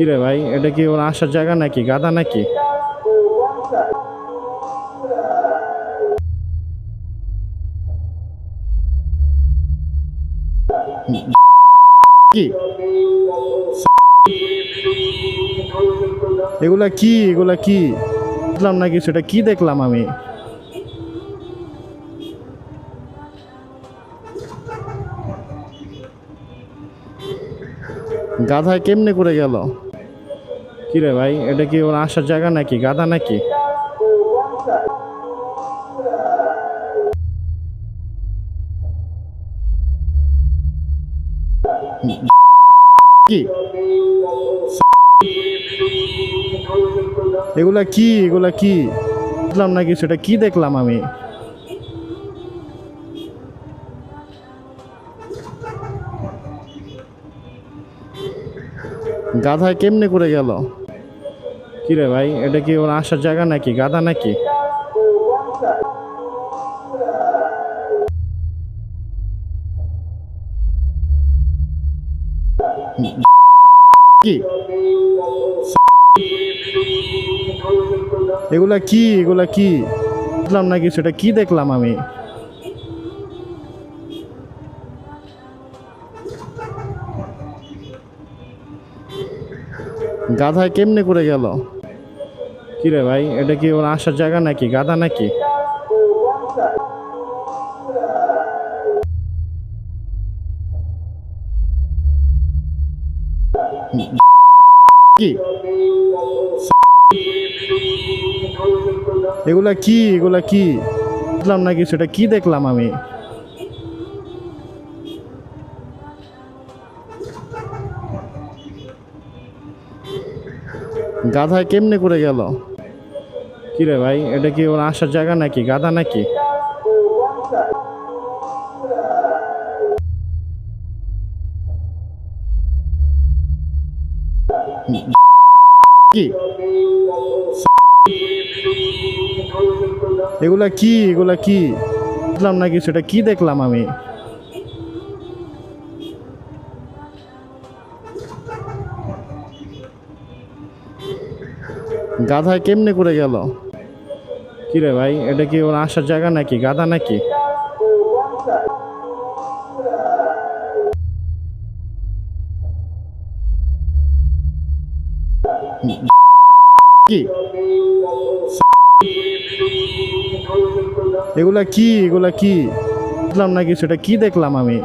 কি রে ভাই, এটা কি ওর আসার জায়গা নাকি গাদা নাকি? এগুলা কি? এগুলা কি? বুঝলাম না কিছু এটা কি দেখলাম আমি? গাধায় কেমনে করে গেল? কি রে ভাই, এটা কি ওর আসার জায়গা নাকি, গাধা নাকি? এগুলা কি এগুলা কি? বুঝলাম নাকি সেটা কি দেখলাম আমি? গাধায় কেমনে করে গেল? কি রে ভাই, এটা কি ওর আসার জায়গা নাকি, গাধা নাকি? এগুলা কি এগুলা কি? বুঝলাম না কিছু এটা কি দেখলাম আমি? গাধায় কেমনে করে গেল? কি রে ভাই এটা কি ওর আসার জায়গা নাকি? গাধা নাকি? কি? এগুলা কি? এগুলা কি? বুঝলাম নাকি সেটা কি দেখলাম আমি? গাধায় কেমনে করে গেল? কি রে ভাই এটা কি ওর আসার জায়গা নাকি? গাধা নাকি? কি? এগুলা কি? এগুলা কি? বুঝলাম না কিছু এটা কি দেখলাম আমি? গাধায় কেমনে করে গেল? কি রে ভাই এটা কি ওর আসার জায়গা নাকি? গাধা নাকি? কি? এগুলা কি? এগুলা কি? বুঝলাম না কিছু এটা কি দেখলাম আমি?